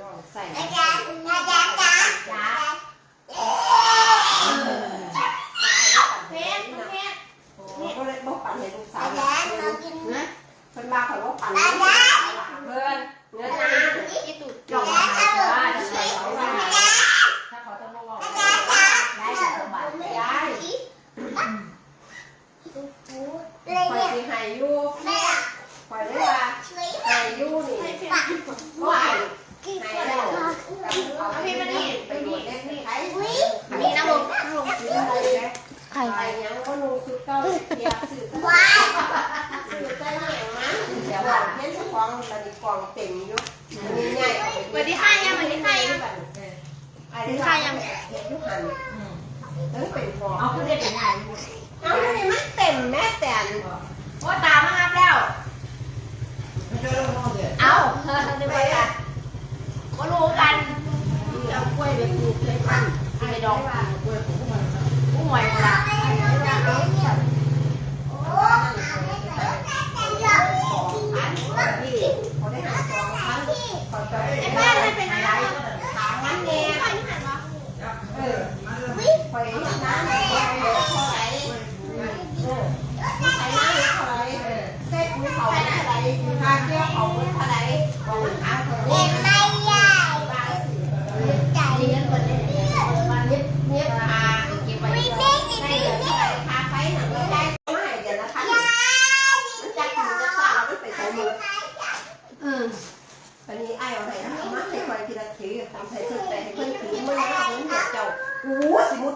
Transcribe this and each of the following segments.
ลองใส่จ้าจ้าจ้าจ้าจ้าเพชรเพชรโอ้ก็เลยบอกปั่นให้ลูกสาวจ้าเรากินนะเพิ่นมาเขาว่าปั่นให้ลูกสาวหลานเพิ่นเนื้อหน้าที่ตุ่ลองมาหาว่าจะใส่เขาว่าถ้าเขาจะมาบอกว่าได้แต่สมบัติได้เลยคอยเนี่ยสิให้อยู่แม่ คอยได้ว่า ช่วย ให้อยู่นี่ว่า กิน ให้ ก่อน แล้ว ค่ะ เอาพี่มานี่ไปดูเด็กนี่ใคร อันนี้นะลงนะลง ซื้ออะไรนะ ไข่ใครยังก็นูคือเก้าเทียสื่อว้าวสื่อใจแหงมั้งเดี๋ยวบอกเห็นสองตอนนี้กองเต็มอยู่อันนี้ใหญ่สวัสดีค่ะยังสวัสดีค่ะยังอันนี้ค่ะยังเห็นยุหันเออเป็นฟองเอาคือเด็กเป็นไงเอาเลยมันเต็มแม่แต่นโอ้ตามางับแล้วเอาเฮ้ยนึกว่ากันก็รู้กันเอากล้วยไปปลูกเลยพันไอ้ดอกผู้หวยกละ โอ้หาไม่เจอแต่ยัง สองพันที่เขาได้หาสองพั นเขาจะไอ้บ้านไม่เป็นอะไรถาม มันนี้ไอ้ขาเท่าไทยวเขาเท่าไหร่บอกมันหาเท่าไหร่เด็กไม่ใหญ่บ้านสิใจดีนั้นหมดเลยมันเนี้ยเนี้ยพาเก็บไว้ให้เดือนเท่าไหร่พาไฟหนังไม่เดี๋ยวนะคะมันจักมันจะสาวมันไปใส่มืออืมวันนี้ไอ้เอาไหนนะมาให้คอยทีละถือทำใส่สุดแต่ให้เพื่อนถือมือเอาเงินเดี๋ยวเจ้าโอ้สมุด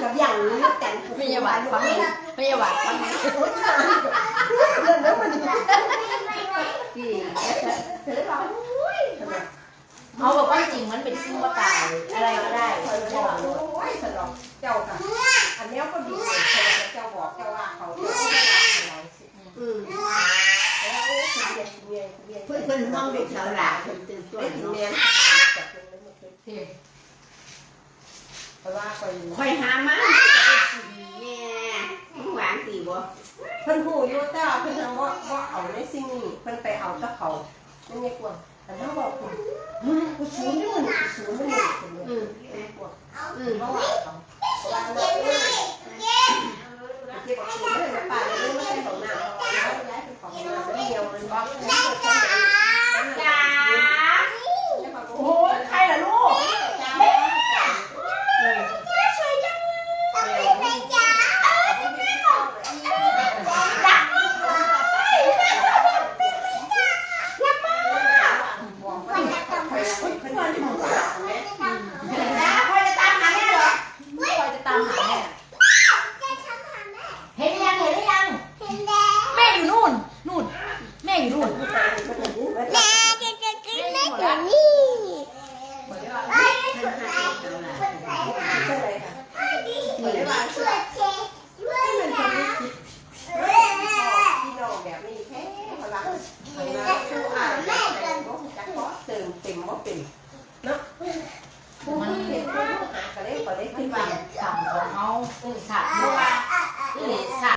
กับอย่างนี้แต่งพยาบาลฟังพยาบาลฟังเรื่องนั้นมันกี่เธอบอกเขาบอกว่าจริงมันเป็นซิ่งว่าตายอะไรก็ได้เจ้าค่ะอันนี้ก็ดี พื่อนเพื่อนห้องเด็กสาวหลานคนตื่นตัวได้ถึงเนาะเรียนจับเงินไม่หมดเลยเพราะว่าคอยคอยหามาจะได้กินแน่หวานสีบ่เพิ่นหูอยู่แต่เพิ่นทำว่าว่าเอาในสิ่งนี้เพิ่นไปเอาตะเขาไม่ใช่กลัวแต่ถ้าบอกคุณกูชูนี่มันชูนี่มันอืมไม่กลัวอืมเพราะว่าเขาว่า มันเป็นคนหาก็เลยก็เลยคิดว่าสางของเขาสามเพราะว่าสาม